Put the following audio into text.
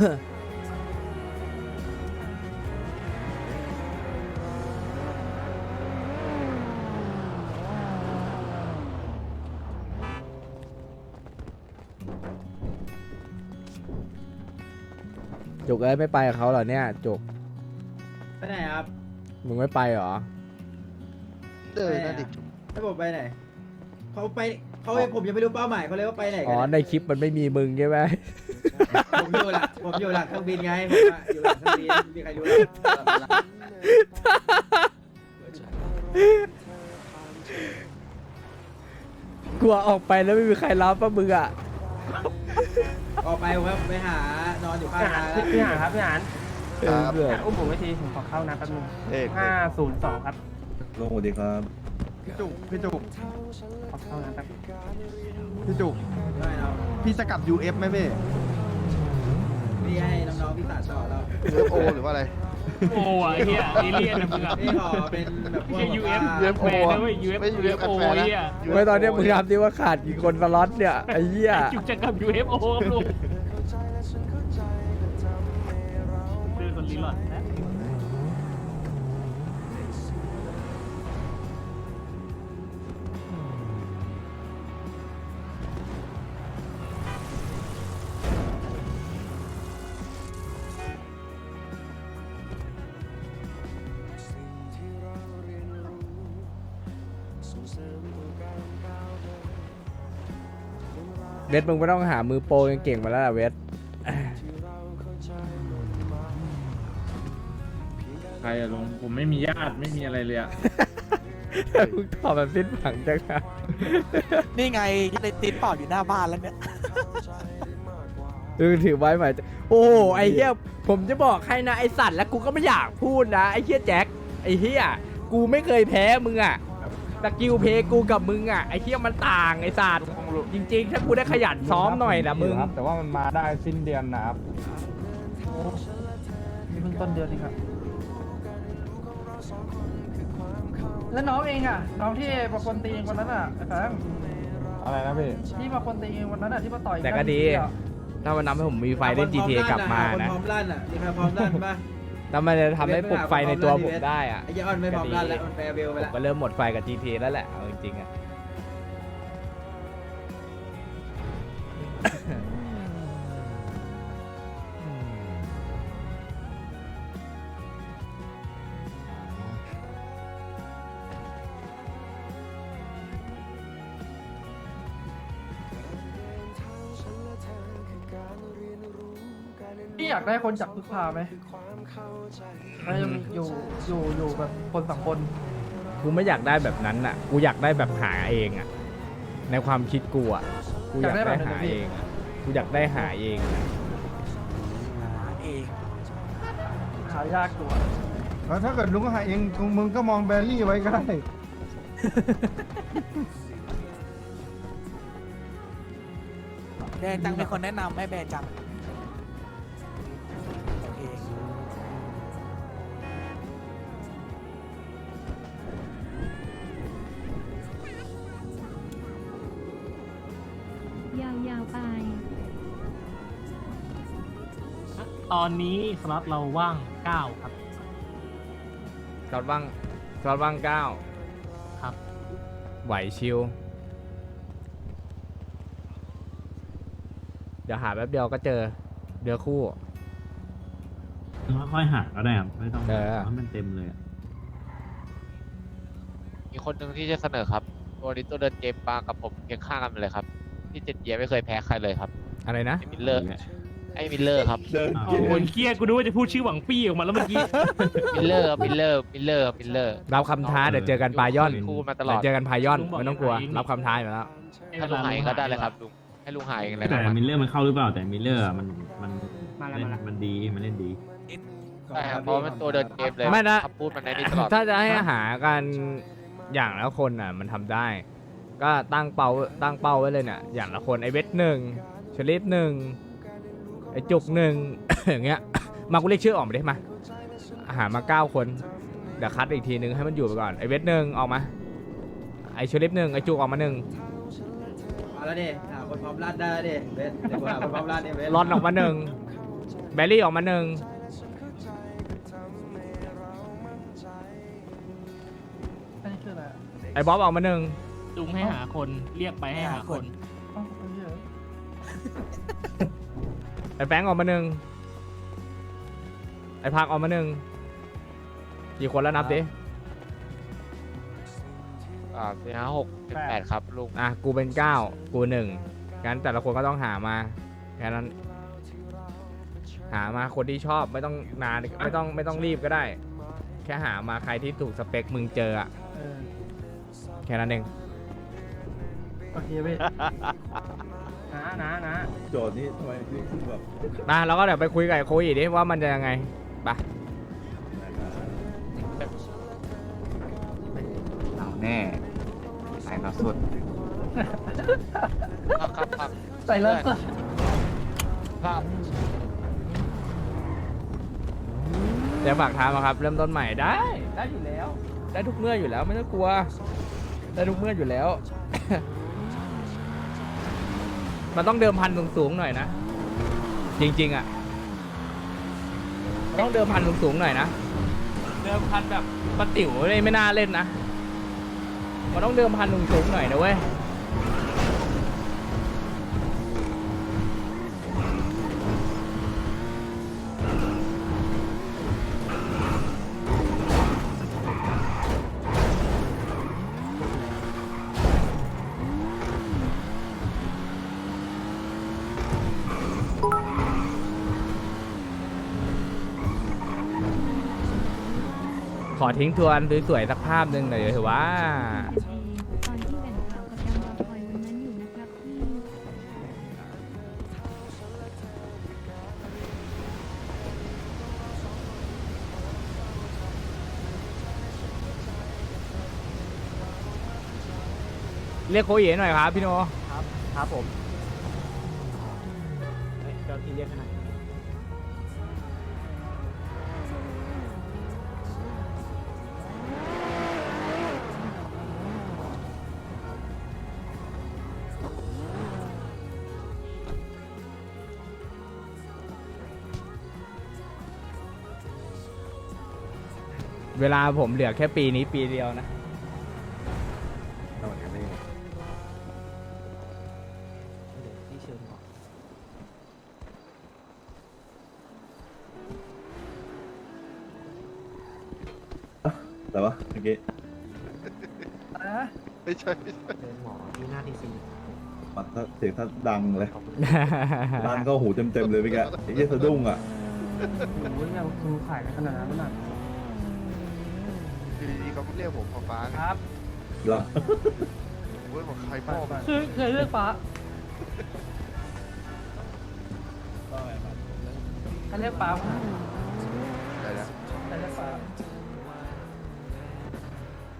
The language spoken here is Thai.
จุกเอ้ยไม่ไปกับเขาเหรอเนี่ยจุกไปไหนครับมึงไม่ไปเหรอ เออนั่นดิ ให้ผมไปไหนเขาไป เขาผมยังไม่รู้เป้าหมายเขาเลยว่าไปไหนอ๋กัอนในคลิปมันไม่มีมึงใช่ไหมผมอยู่หลังผมอยู่หลังเครื่องบินไงผมอะอยู่หลังเครื่องบินไม่มีใครรู้หรอกกลัวออกไปแล้วไม่มีใครรับป่ะมึงอะออกไปผมก็ไปหานอนอยู่ข้างพี่หาทางนพี่หานครับพี่หานครับพี่หานอุ้มผมไว้ทีผมขอเข้านะแป๊บนึงเอกห้าศูนย์สองครับลงสวัสดีครับ พี่จุกพี่จุกขอเข้านะแป๊บพี่จุกได้เนาะพี่จะกลับ UF ไหมพี่พี่ให้น้องๆพี่สานต่อแล้วเอฟโอหรือว่าอะไร โอ้ยเฮียเอเลี่ยนนะมึงอะพี่ขอเป็นแบบพวกไม่ใช่แบบ UF ว่า UFO แฟนนะเว้ย UF ไม่ UFO แฟนนะเฮียไม่ตอนเนี้ยมึงทำดิว่าขาดกี่คนสล็อตเนี่ยไอ้เหี้ย จุกจะกลับ UFO ครับลูก เวทมึงไม่ต้องหามือโปรเก่งๆมาแล้วล่ะเวทใครอะลงผมไม่มีญาติไม่มีอะไรเลยอะมึงตอบแบบสิ้นหวังจังอะนี่ไงในติดเปล่าอยู่หน้าบ้านแล้วเนี่ย มึงถือไว้หมายโอ้ไอ้เหี้ยผมจะบอกให้นะไอ้สัตว์แล้วกูก็ไม่อยากพูดนะไอ้เหี้ยแจ็คไอ้เหี้ยกูไม่เคยแพ้มึงอะ สกิลเพลย์กูกับมึงอะไอ้เหี้ยมันต่างไอ้สัตว์จริงๆ ถ้ากูได้ขยันซ้อมหน่อยนะมึงแต่ว่ามันมาได้สิ้นเดือนนะครับ มีเพิ่งต้นเดือนเองครับ แล้วน้องเองอะ น้องที่มาคนตีเองคนนั้นอะไอ้แฟงอะไรนะพี่ ที่มาคนตีเองวันนั้นอะที่มาต่อยแต่ก็ดีถ้ามันทำให้ผมมีไฟเล่น GTA กลับมาคนนะ พร้อมลั่นอะมีใครพร้อมลั่นปะ ถ้ามันจะทำให้ปลุกไฟในตัวผมได้อะไอ้เหี้ยออนไม่พร้อมลั่นแล้วมันแฟร์เบลไปผมแล้ว ก็เริ่มหมดไฟกับ GTA แล้วแหละเอาจริงๆอะ อยากได้คนจากพึกพาไหมไม่อยู่อยู่อยู่แบบคนสองคนกูไม่อยากได้แบบนั้นอะ กูอยากได้แบบหาเองอะ ในความคิดกูอะ กูอยากได้หาเองอะกูอยากได้หาเองอะเองหายากตัวแล้วถ้าเกิดลุงหาเองมึงก็มองแบรี่ไว้ก็ได้ แบร์จังเป็นคนแนะนำให้แบร์จัง ตอนนี้สล็อตเราว่าง9ครับสอดว่างสอดว่างเก้าครับ ไหวชิว เดี๋ยวหาแป๊บเดียวก็เจอเดือคู่ ค่อยๆหาก็ได้ครับไม่ต้องเออ ให้มันเต็มเลยอะมีคนหนึ่งที่จะเสนอครับ ตัวนี้ตัวเดินเกมปากับผมเคียงข้างกันเลยครับ ที่เจ็ดเยียไม่เคยแพ้ใครเลยครับอะไรนะไอ้มิลเลอร์ ไอ้มิลเลอร์ครับโอ้โหเครียดกูดูว่าจะพูดชื่อหวังปี้ออกมาแล้วเมื่อกี้ มิลเลอร์ครับมิลเลอร์มิลเลอร์ครับมิลเลอร์ รับคำท้าเดี๋ยวเจอกันปลายย่อนคู่มาตลอดเดี๋ยวเจอกันพายย่อนลุงบอกไม่ต้องกลัวให้หาเองรับคำท้าอยู่แล้วให้ลุงหายก็ได้เลยครับลุงให้ลุงหายเองเลยแต่นะครับมิลเลอร์มันเข้าหรือเปล่าแต่มิลเลอร์อะมันมันมาแล้วเล่นมาแล้ว มันดีมันเล่นดีใช่ครับเพราะมันตัวเดินเกมเลยไม่นะคำพูดมันในนี้ตลอดถ้าจะให้หากันอย่างละคนอะมันทำได้ ก็ตั้งเป้าตั้งเป้าไว้เลยเนี่ยอย่างละคนไอเวทหนึ่งชลิปหนึ่ง ไอจุกหนึ่ง อย่างเงี้ย มากูเรียกชื่อออกมาได้มาหามาเก้าคน เดี๋ยวคัดอีกทีนึงให้มันอยู่ไปก่อน ไอเวทหนึ่งออกมา ไอชลิปหนึ่งไอจุกออกมาหนึ่งเอาแล้วดิหาคนพร้อมลั่นได้แล้วดิเบสเดี๋ยวกูหาคนพร้อมลั่นเนี่ยเบสรอนออกมาหนึ่งแบลลี่ออกมาหนึ่งอันนี้คืออะไรอะไอ้บ๊อบออกมาหนึ่งลุงให้หาคนเรียกไปให้หาคนเอ้าไอ้เหี้ย ไอ้แฟรงค์ออกมาหนึ่งไอ้พักออกมาหนึ่งกี่คนแล้วนับดิอ่าสี่ห้าหกเจ็ดแปดครับลุงอะกูเป็นเก้ากูหนึ่งงั้นแต่ละคนก็ต้องหามาแค่นั้น หามาคนที่ชอบไม่ต้องนานไม่ต้องไม่ต้องรีบก็ได้ แค่หามาใครที่ถูกสเปคมึงเจออะเออแค่นั้นเองโอเคเว้ย นะนะนะโจทย์นี้ทำไมนี่คือแบบมาเราก็เดี๋ยวไปคุยกับไอ้โคอีดิว่ามันจะยังไงไปเอาแน่สายเราสุดครับครับครับใส่แล้วสุดครับเดี๋ยวฝากทางมาครับ เริ่มต้นใหม่ได้ ได้อยู่แล้ว ได้ทุกเมื่ออยู่แล้วไม่ต้องกลัว ได้ทุกเมื่ออยู่แล้ว มันต้องเดิมพันสูงๆหน่อยนะ จริง ๆ อะมันต้องเดิมพันสูงๆหน่อยนะ เดิมพันแบบปะติ๋วเลยไม่น่าเล่นนะ มันต้องเดิมพันสูงๆหน่อยนะเว้ย ขอทิ้งทวนสวยๆสักภาพหนึ่งหน่อยเถอะว่าตอนที่แบ่งข่ากับดังรอคอยวันนั้นอยู่นะครับพี่เรียกโคเอ๋หน่อยครับพี่โน ครับ ครับผมเจ้าที่เรียกขนาด เวลาผมเหลือแค่ปีนี้ปีเดียวนะแต่ว่าเมื่อกี้อะไรนะไม่ใช่ไม่ใช่ปัดถ้าเสียงถ้าดังเลยดังก็หูเต็มๆเลยเมื่อกี้ไอ้เหี้ยสะดุ้งอะ โอ้ยยังคือขายกันขนาดนั้นน่ะอยู่ ดีๆเขาเรียกผมฟ้าฟ้าครับเหรอผมก็ใครบ้างคือเคยเรียกฟ้าเขาเรียกฟ้าไหมใครนะ ใครเลือกฟ้า